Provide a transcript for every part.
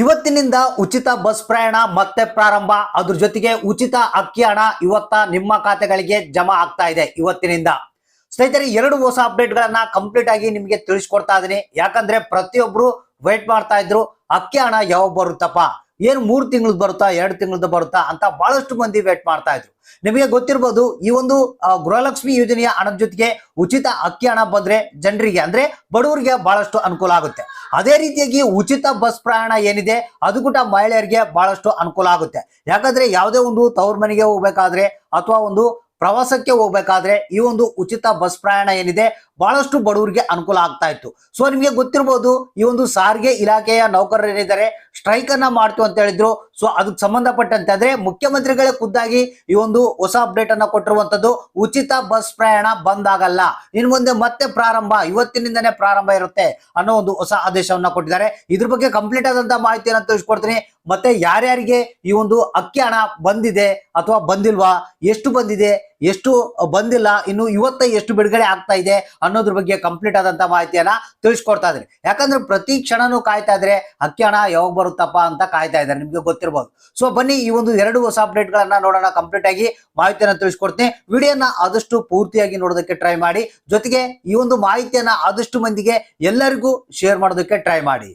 ಇವತ್ತಿನಿಂದ ಉಚಿತ ಬಸ್ ಪ್ರಯಾಣ ಮತ್ತೆ ಪ್ರಾರಂಭ. ಅದ್ರ ಜೊತೆಗೆ ಉಚಿತ ಅಕ್ಕಿ ಹಣ ಇವತ್ತ ನಿಮ್ಮ ಖಾತೆಗಳಿಗೆ ಜಮಾ ಆಗ್ತಾ ಇದೆ ಇವತ್ತಿನಿಂದ. ಸ್ನೇಹಿತರೆ, ಎರಡು ಹೊಸ ಅಪ್ಡೇಟ್ ಗಳನ್ನ ಕಂಪ್ಲೀಟ್ ಆಗಿ ನಿಮಗೆ ತಿಳಿಸ್ಕೊಡ್ತಾ ಇದೀನಿ ಯಾಕಂದ್ರೆ ಪ್ರತಿಯೊಬ್ರು ವೇಟ್ ಮಾಡ್ತಾ ಇದ್ರು ಅಕ್ಕಿ ಹಣ ಯಾವಾಗ ಬರುತ್ತಪ್ಪ? ಏನ್ ಮೂರ್ ತಿಂಗಳದ್ ಬರುತ್ತಾ, ಎರಡು ತಿಂಗಳದ್ದು ಬರುತ್ತಾ ಅಂತ ಬಹಳಷ್ಟು ಮಂದಿ ವೇಟ್ ಮಾಡ್ತಾ ಇದ್ರು. ನಿಮಗೆ ಗೊತ್ತಿರ್ಬೋದು, ಈ ಒಂದು ಗೃಹಲಕ್ಷ್ಮಿ ಯೋಜನೆಯ ಹಣದ ಜೊತೆಗೆ ಉಚಿತ ಅಕ್ಕಿ ಹಣ ಬಂದ್ರೆ ಜನರಿಗೆ, ಅಂದ್ರೆ ಬಡವರಿಗೆ ಬಹಳಷ್ಟು ಅನುಕೂಲ ಆಗುತ್ತೆ. ಅದೇ ರೀತಿಯಾಗಿ ಉಚಿತ ಬಸ್ ಪ್ರಯಾಣ ಏನಿದೆ, ಅದು ಕೂಡ ಮಹಿಳೆಯರಿಗೆ ಬಹಳಷ್ಟು ಅನುಕೂಲ ಆಗುತ್ತೆ. ಯಾಕಂದ್ರೆ ಯಾವುದೇ ಒಂದು ತವ್ರ ಮನೆಗೆ ಹೋಗ್ಬೇಕಾದ್ರೆ ಅಥವಾ ಒಂದು ಪ್ರವಾಸಕ್ಕೆ ಹೋಗ್ಬೇಕಾದ್ರೆ ಈ ಒಂದು ಉಚಿತ ಬಸ್ ಪ್ರಯಾಣ ಏನಿದೆ, ಬಹಳಷ್ಟು ಬಡವರಿಗೆ ಅನುಕೂಲ ಆಗ್ತಾ ಇತ್ತು. ಸೊ ನಿಮಗೆ ಗೊತ್ತಿರ್ಬೋದು, ಈ ಒಂದು ಸಾರಿಗೆ ಇಲಾಖೆಯ ನೌಕರರು ಏನಿದ್ದಾರೆ ಸ್ಟ್ರೈಕ್ ಅನ್ನ ಮಾಡ್ತು ಅಂತ ಹೇಳಿದ್ರು. ಸೊ ಅದಕ್ಕೆ ಸಂಬಂಧಪಟ್ಟಂತೆ ಅಂದ್ರೆ ಮುಖ್ಯಮಂತ್ರಿಗಳೇ ಖುದ್ದಾಗಿ ಈ ಒಂದು ಹೊಸ ಅಪ್ಡೇಟ್ ಅನ್ನ ಕೊಟ್ಟಿರುವಂತದ್ದು ಉಚಿತ ಬಸ್ ಪ್ರಯಾಣ ಬಂದ್ ಆಗಲ್ಲ ಇನ್ ಮುಂದೆ ಮತ್ತೆ ಪ್ರಾರಂಭ, ಇವತ್ತಿನಿಂದನೇ ಪ್ರಾರಂಭ ಇರುತ್ತೆ ಅನ್ನೋ ಒಂದು ಹೊಸ ಆದೇಶವನ್ನ ಕೊಟ್ಟಿದ್ದಾರೆ. ಇದ್ರ ಬಗ್ಗೆ ಕಂಪ್ಲೀಟ್ ಆದಂತ ಮಾಹಿತಿಯನ್ನ ತಿಳಿಸ್ಕೊಡ್ತೀನಿ. ಮತ್ತೆ ಯಾರ್ಯಾರಿಗೆ ಈ ಒಂದು ಅಕ್ಕಿ ಹಣ ಬಂದಿದೆ ಅಥವಾ ಬಂದಿಲ್ವಾ, ಎಷ್ಟು ಬಂದಿದೆ ಎಷ್ಟು ಬಂದಿಲ್ಲ, ಇನ್ನು ಇವತ್ತ ಎಷ್ಟು ಬಿಡುಗಡೆ ಆಗ್ತಾ ಇದೆ ಅನ್ನೋದ್ರ ಬಗ್ಗೆ ಕಂಪ್ಲೀಟ್ ಆದಂತ ಮಾಹಿತಿಯನ್ನ ತಿಳಿಸ್ಕೊಡ್ತಾ ಇದ್ರಿ ಯಾಕಂದ್ರೆ ಪ್ರತಿ ಕ್ಷಣನೂ ಕಾಯ್ತಾ ಇದ್ರೆ, ಅಕ್ಕಿ ಹಣ ಯಾವಾಗ ಬರುತ್ತಪ್ಪ? ಅಂತ ಕಾಯ್ತಾ ಇದ್ದಾರೆ. ನಿಮ್ಗೆ ಗೊತ್ತಿರಬಹುದು ಸೊ ಬನ್ನಿ ಈ ಒಂದು ಎರಡು ಹೊಸ ಅಪ್ಡೇಟ್ ಗಳನ್ನ ನೋಡೋಣ ಕಂಪ್ಲೀಟ್ ಆಗಿ ಮಾಹಿತಿಯನ್ನ ತಿಳಿಸ್ಕೊಡ್ತೀನಿ. ವಿಡಿಯೋನ ಆದಷ್ಟು ಪೂರ್ತಿಯಾಗಿ ನೋಡೋದಕ್ಕೆ ಟ್ರೈ ಮಾಡಿ. ಜೊತೆಗೆ ಈ ಒಂದು ಮಾಹಿತಿಯನ್ನ ಆದಷ್ಟು ಮಂದಿಗೆ ಎಲ್ಲರಿಗೂ ಶೇರ್ ಮಾಡೋದಕ್ಕೆ ಟ್ರೈ ಮಾಡಿ.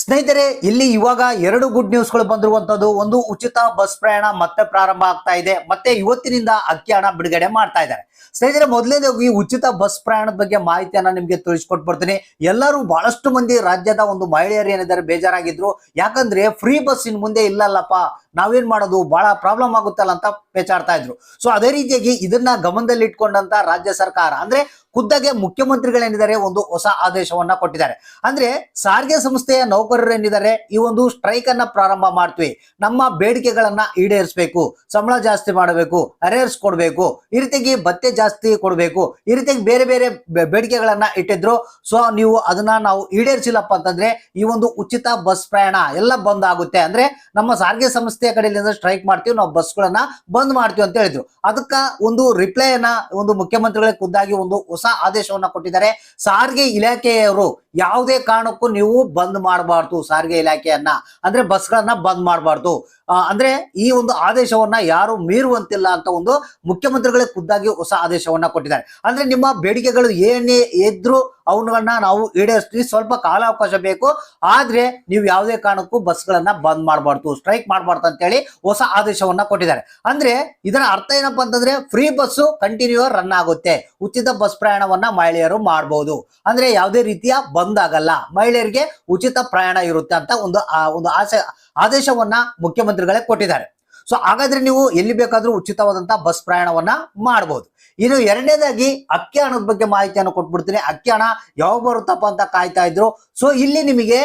ಸ್ನೇಹಿತರೆ, ಇಲ್ಲಿ ಇವಾಗ ಎರಡು ಗುಡ್ ನ್ಯೂಸ್ಗಳು ಬಂದಿರುವಂತದ್ದು. ಒಂದು ಉಚಿತ ಬಸ್ ಪ್ರಯಾಣ ಮತ್ತೆ ಪ್ರಾರಂಭ ಆಗ್ತಾ ಇದೆ. ಮತ್ತೆ ಇವತ್ತಿನಿಂದ ಅಕ್ಕಿ ಹಣ ಬಿಡುಗಡೆ ಮಾಡ್ತಾ ಇದ್ದಾರೆ. ಸ್ನೇಹಿತರೆ, ಮೊದಲನೇದಾಗಿ ಉಚಿತ ಬಸ್ ಪ್ರಯಾಣದ ಬಗ್ಗೆ ಮಾಹಿತಿಯನ್ನ ನಿಮ್ಗೆ ತಿಳಿಸ್ಕೊಟ್ಟು ಬರ್ತೀನಿ. ಎಲ್ಲರೂ ಬಹಳಷ್ಟು ಮಂದಿ ರಾಜ್ಯದ ಒಂದು ಮಹಿಳೆಯರು ಏನಿದ್ದಾರೆ, ಬೇಜಾರಾಗಿದ್ರು. ಯಾಕಂದ್ರೆ ಫ್ರೀ ಬಸ್ ಇನ್ ಮುಂದೆ ಇಲ್ಲಲ್ಲಪ್ಪ. ನಾವೇನ್ ಮಾಡೋದು? ಬಹಳ ಪ್ರಾಬ್ಲಮ್ ಆಗುತ್ತಲ್ಲ ಅಂತ ಪೇಚಾಡ್ತಾ ಇದ್ರು. ಸೊ ಅದೇ ರೀತಿಯಾಗಿ ಇದನ್ನ ಗಮನದಲ್ಲಿ ಇಟ್ಕೊಂಡಂತ ರಾಜ್ಯ ಸರ್ಕಾರ. ಅಂದ್ರೆ ಖುದ್ದಾಗೆ ಮುಖ್ಯಮಂತ್ರಿಗಳೇನಿದ್ದಾರೆ ಒಂದು ಹೊಸ ಆದೇಶವನ್ನ ಕೊಟ್ಟಿದ್ದಾರೆ. ಅಂದ್ರೆ ಸಾರಿಗೆ ಸಂಸ್ಥೆಯ ನೌಕರರು ಏನಿದ್ದಾರೆ ಈ ಒಂದು ಸ್ಟ್ರೈಕ್ ಅನ್ನ ಪ್ರಾರಂಭ ಮಾಡ್ತೀವಿ. ನಮ್ಮ ಬೇಡಿಕೆಗಳನ್ನ ಈಡೇರಿಸಬೇಕು, ಸಂಬಳ ಜಾಸ್ತಿ ಮಾಡಬೇಕು ಅರೇರ್ಸ್ ಕೊಡಬೇಕು, ಈ ರೀತಿಯಾಗಿ ಭತ್ತೆ ಜಾಸ್ತಿ ಕೊಡಬೇಕು, ಈ ರೀತಿಯಾಗಿ ಬೇರೆ ಬೇರೆ ಬೇಡಿಕೆಗಳನ್ನ ಇಟ್ಟಿದ್ರು. ಸೊ ನೀವು ಅದನ್ನ ನಾವು ಈಡೇರಿಸಿಲ್ಲಪ್ಪ ಅಂತಂದ್ರೆ, ಈ ಒಂದು ಉಚಿತ ಬಸ್ ಪ್ರಯಾಣ ಎಲ್ಲ ಬಂದ್ ಆಗುತ್ತೆ. ಅಂದ್ರೆ ನಮ್ಮ ಸಾರಿಗೆ ಸಂಸ್ಥೆಯ ಕಡೆಯಿಂದ ಸ್ಟ್ರೈಕ್ ಮಾಡ್ತೀವಿ, ನಾವು ಬಸ್ಗಳನ್ನ ಬಂದ್ ಮಾಡ್ತೀವಿ ಅಂತ ಹೇಳಿದ್ರು. ಅದಕ್ಕ ಒಂದು ರಿಪ್ಲೈನ ಒಂದು ಮುಖ್ಯಮಂತ್ರಿಗಳಿಗೆ ಖುದ್ದಾಗಿ ಒಂದು ಹೊಸ ಆದೇಶವನ್ನ ಕೊಟ್ಟಿದ್ದಾರೆ. ಸಾರಿಗೆ ಇಲಾಖೆಯವರು ಯಾವುದೇ ಕಾರಣಕ್ಕೂ ನೀವು ಬಂದ್ ಮಾಡಬಾರ್ದು ಸಾರಿಗೆ ಇಲಾಖೆಯನ್ನ. ಅಂದ್ರೆ ಬಸ್ಗಳನ್ನ ಬಂದ್ ಮಾಡಬಾರ್ದು. ಅಂದ್ರೆ ಈ ಒಂದು ಆದೇಶವನ್ನ ಯಾರು ಮೀರುವಂತಿಲ್ಲ ಅಂತ ಒಂದು ಮುಖ್ಯಮಂತ್ರಿಗಳೇ ಖುದ್ದಾಗಿ ಹೊಸ ಆದೇಶವನ್ನ ಕೊಟ್ಟಿದ್ದಾರೆ. ಅಂದ್ರೆ ನಿಮ್ಮ ಬೇಡಿಕೆಗಳು ಏನೇ ಇದ್ರು ಅವನ್ನ ನಾವು ಈಡೇರಿಸ್ತೀವಿ. ಸ್ವಲ್ಪ ಕಾಲಾವಕಾಶ ಬೇಕು. ಆದ್ರೆ ನೀವು ಯಾವುದೇ ಕಾರಣಕ್ಕೂ ಬಸ್ಗಳನ್ನ ಬಂದ್ ಮಾಡಬಾರ್ದು, ಸ್ಟ್ರೈಕ್ ಮಾಡಬಾರ್ದು ಅಂತೇಳಿ ಹೊಸ ಆದೇಶವನ್ನ ಕೊಟ್ಟಿದ್ದಾರೆ. ಅಂದ್ರೆ ಇದರ ಅರ್ಥ ಏನಪ್ಪಾ ಅಂತಂದ್ರೆ ಫ್ರೀ ಬಸ್ಸು ಕಂಟಿನ್ಯೂ ರನ್ ಆಗುತ್ತೆ. ಉಚಿತ ಬಸ್ ಪ್ರಯಾಣವನ್ನ ಮಹಿಳೆಯರು ಮಾಡಬಹುದು ಅಂದ್ರೆ ಯಾವುದೇ ರೀತಿಯ ಬಂದ್ ಆಗಲ್ಲ. ಮಹಿಳೆಯರಿಗೆ ಉಚಿತ ಪ್ರಯಾಣ ಇರುತ್ತೆ ಅಂತ ಒಂದು ಒಂದು ಆಸೆ, ಆದೇಶವನ್ನ ಮುಖ್ಯಮಂತ್ರಿಗಳೇ ಕೊಟ್ಟಿದ್ದಾರೆ. ಸೊ ಹಾಗಾದ್ರೆ ನೀವು ಎಲ್ಲಿ ಬೇಕಾದ್ರೂ ಉಚಿತವಾದಂತಹ ಬಸ್ ಪ್ರಯಾಣವನ್ನ ಮಾಡಬಹುದು ಇನ್ನು ಎರಡನೇದಾಗಿ ಅಕ್ಕಿ ಹಣದ ಬಗ್ಗೆ ಮಾಹಿತಿಯನ್ನು ಕೊಟ್ಬಿಡ್ತೀನಿ. ಅಕ್ಕಿ ಹಣ ಯಾವಾಗ ಬರುತ್ತಪ್ಪ ಅಂತ ಕಾಯ್ತಾ ಇದ್ರು. ಸೊ ಇಲ್ಲಿ ನಿಮಗೆ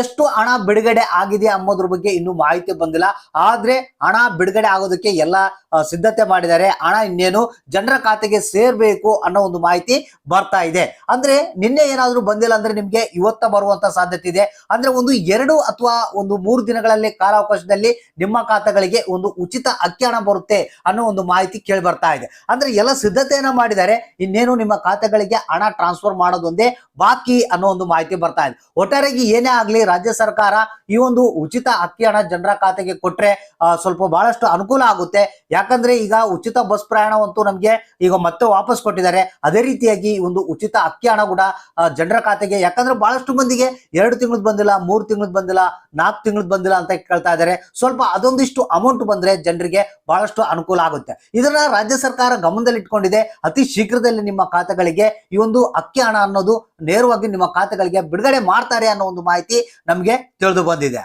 ಎಷ್ಟು ಹಣ ಬಿಡುಗಡೆ ಆಗಿದೆ ಅನ್ನೋದ್ರ ಬಗ್ಗೆ ಇನ್ನು ಮಾಹಿತಿ ಬಂದಿಲ್ಲ. ಆದ್ರೆ ಹಣ ಬಿಡುಗಡೆ ಆಗೋದಕ್ಕೆ ಎಲ್ಲ ಸಿದ್ಧತೆ ಮಾಡಿದ್ದಾರೆ. ಹಣ ಇನ್ನೇನು ಜನರ ಖಾತೆಗೆ ಸೇರ್ಬೇಕು ಅನ್ನೋ ಒಂದು ಮಾಹಿತಿ ಬರ್ತಾ ಇದೆ. ಅಂದ್ರೆ ನಿನ್ನೆ ಏನಾದ್ರೂ ಬಂದಿಲ್ಲ ಅಂದ್ರೆ ನಿಮ್ಗೆ ಇವತ್ತ ಬರುವಂತ ಸಾಧ್ಯತೆ ಇದೆ. ಅಂದ್ರೆ ಒಂದು ಎರಡು ಅಥವಾ ಒಂದು ಮೂರು ದಿನಗಳಲ್ಲಿ ಕಾಲಾವಕಾಶದಲ್ಲಿ ನಿಮ್ಮ ಖಾತೆಗಳಿಗೆ ಒಂದು ಉಚಿತ ಅಕ್ಕಿ ಹಣ ಬರುತ್ತೆ ಅನ್ನೋ ಒಂದು ಮಾಹಿತಿ ಕೇಳಿ ಬರ್ತಾ ಇದೆ. ಅಂದ್ರೆ ಎಲ್ಲ ಸಿದ್ಧತೆಯನ್ನ ಮಾಡಿದ್ದಾರೆ, ಇನ್ನೇನು ನಿಮ್ಮ ಖಾತೆಗಳಿಗೆ ಹಣ ಟ್ರಾನ್ಸ್ಫರ್ ಮಾಡೋದೊಂದೇ ಬಾಕಿ ಅನ್ನೋ ಒಂದು ಮಾಹಿತಿ ಬರ್ತಾ ಇದೆ. ಒಟ್ಟಾರೆಗೆ ಏನೇ ಆಗ್ಲಿ ರಾಜ್ಯ ಸರ್ಕಾರ ಈ ಒಂದು ಉಚಿತ ಅಕ್ಕಿ ಹಣ ಜನರ ಖಾತೆಗೆ ಕೊಟ್ರೆ ಸ್ವಲ್ಪ ಬಹಳಷ್ಟು ಅನುಕೂಲ ಆಗುತ್ತೆ. ಯಾಕಂದ್ರೆ ಈಗ ಉಚಿತ ಬಸ್ ಪ್ರಯಾಣವಂತೂ ನಮ್ಗೆ ಈಗ ಮತ್ತೆ ವಾಪಸ್ ಕೊಟ್ಟಿದ್ದಾರೆ. ಅದೇ ರೀತಿಯಾಗಿ ಒಂದು ಉಚಿತ ಅಕ್ಕಿ ಹಣ ಕೂಡ ಜನರ ಖಾತೆಗೆ, ಯಾಕಂದ್ರೆ ಬಹಳಷ್ಟು ಮಂದಿಗೆ ಎರಡು ತಿಂಗಳದ್ ಬಂದಿಲ್ಲ, ಮೂರು ತಿಂಗಳದ್ ಬಂದಿಲ್ಲ, ನಾಲ್ಕು ತಿಂಗಳದ್ ಬಂದಿಲ್ಲ ಅಂತ ಕೇಳ್ತಾ ಇದ್ದಾರೆ. ಸ್ವಲ್ಪ ಅದೊಂದಿಷ್ಟು ಅಮೌಂಟ್ ಬಂದ್ರೆ ಜನರಿಗೆ ಬಹಳಷ್ಟು ಅನುಕೂಲ ಆಗುತ್ತೆ. ಇದನ್ನ ರಾಜ್ಯ ಸರ್ಕಾರ ಗಮನದಲ್ಲಿ ಇಟ್ಕೊಂಡಿದೆ ಅತಿ ಶೀಘ್ರದಲ್ಲಿ ನಿಮ್ಮ ಖಾತೆಗಳಿಗೆ ಈ ಒಂದು ಅಕ್ಕಿ ಹಣ ಅನ್ನೋದು ನೇರವಾಗಿ ನಿಮ್ಮ ಖಾತೆಗಳಿಗೆ ಬಿಡುಗಡೆ ಮಾಡ್ತಾರೆ ಅನ್ನೋ ಒಂದು ಮಾಹಿತಿ ನಮಗೆ ತಿಳಿದು ಬಂದಿದೆ.